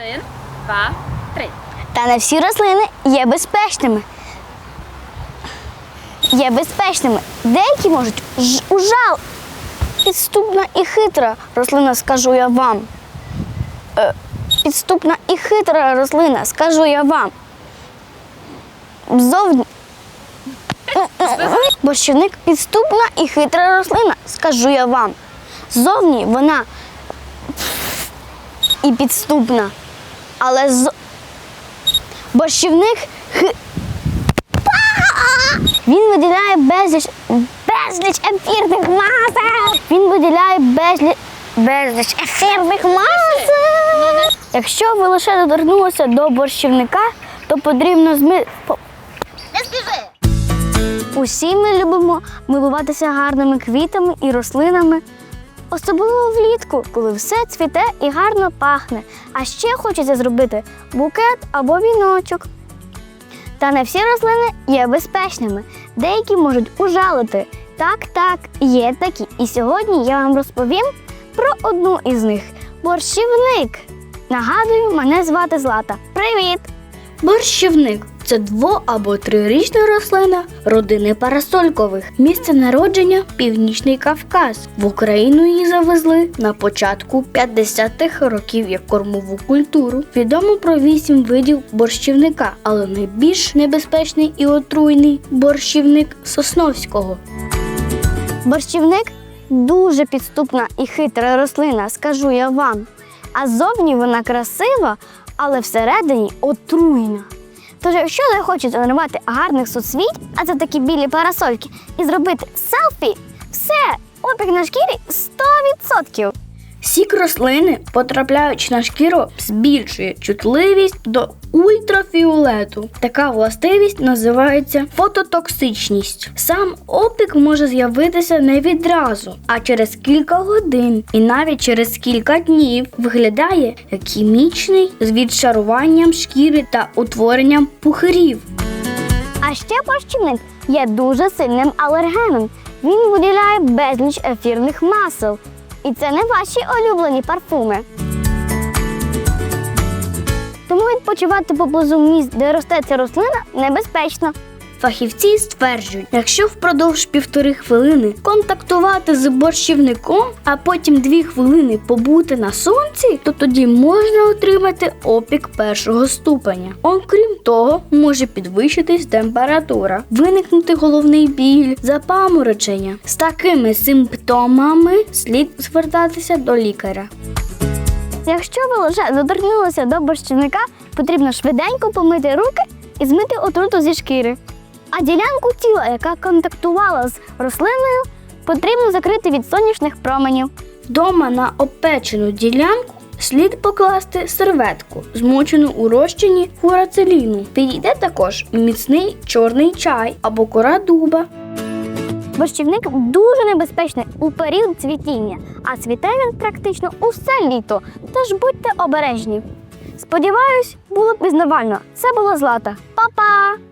Один, два, три. Та не всі рослини є безпечними. Є безпечними. Деякі можуть ужал. Підступна і хитра рослина, скажу я вам. Е, підступна і хитра рослина, скажу я вам. Зовні. Борщівник підступна і хитра рослина, скажу я вам. Зовні вона і підступна. Але з... борщівник хи... Він виділяє безліч, безліч ефірних масел. Він виділяє безліч, безліч ефірних масел. Якщо ви лише доторкнулися до борщівника, то потрібно зми... Не! Усі ми любимо милуватися гарними квітами і рослинами, особливо влітку, коли все цвіте і гарно пахне. А ще хочеться зробити букет або віночок. Та не всі рослини є безпечними. Деякі можуть ужалити. Так, так, є такі. І сьогодні я вам розповім про одну із них борщівник. Нагадую, мене звати Злата. Привіт! Борщівник це дво- або трирічна рослина родини парасолькових. Місце народження Північний Кавказ. В Україну її завезли на початку 50-х років як кормову культуру. Відомо про вісім видів борщівника, але найбільш небезпечний і отруйний борщівник Сосновського. Борщівник дуже підступна і хитра рослина, скажу я вам. А зовні вона красива, але всередині отруйна. Тож, якщо ви хочете нарвати гарних соцвіть, а це такі білі парасольки, і зробити селфі, все, опік на шкірі 100%. Сік рослини, потрапляючи на шкіру, збільшує чутливість до ультрафіолету. Така властивість називається фототоксичність. Сам опік може з'явитися не відразу, а через кілька годин і навіть через кілька днів виглядає як хімічний з відшаруванням шкіри та утворенням пухирів. А ще борщівник є дуже сильним алергеном. Він виділяє безліч ефірних масел. І це не ваші улюблені парфуми. Тому відпочивати поблизу місць, де росте ця рослина, небезпечно. Фахівці стверджують, якщо впродовж півтори хвилини контактувати з борщівником, а потім дві хвилини побути на сонці, то тоді можна отримати опік першого ступеня. Окрім того, може підвищитись температура, виникнути головний біль, запаморочення. З такими симптомами слід звертатися до лікаря. Якщо ви лише доторкнулися до борщівника, потрібно швиденько помити руки і змити отруту зі шкіри. А ділянку тіла, яка контактувала з рослиною, потрібно закрити від сонячних променів. Вдома на обпечену ділянку слід покласти серветку, змочену у розчині фурацеліну. Підійде також міцний чорний чай або кора дуба. Борщівник дуже небезпечний у період цвітіння, а цвіте він практично усе літо, тож будьте обережні. Сподіваюсь, було пізнавально. Це була Злата. Па-па!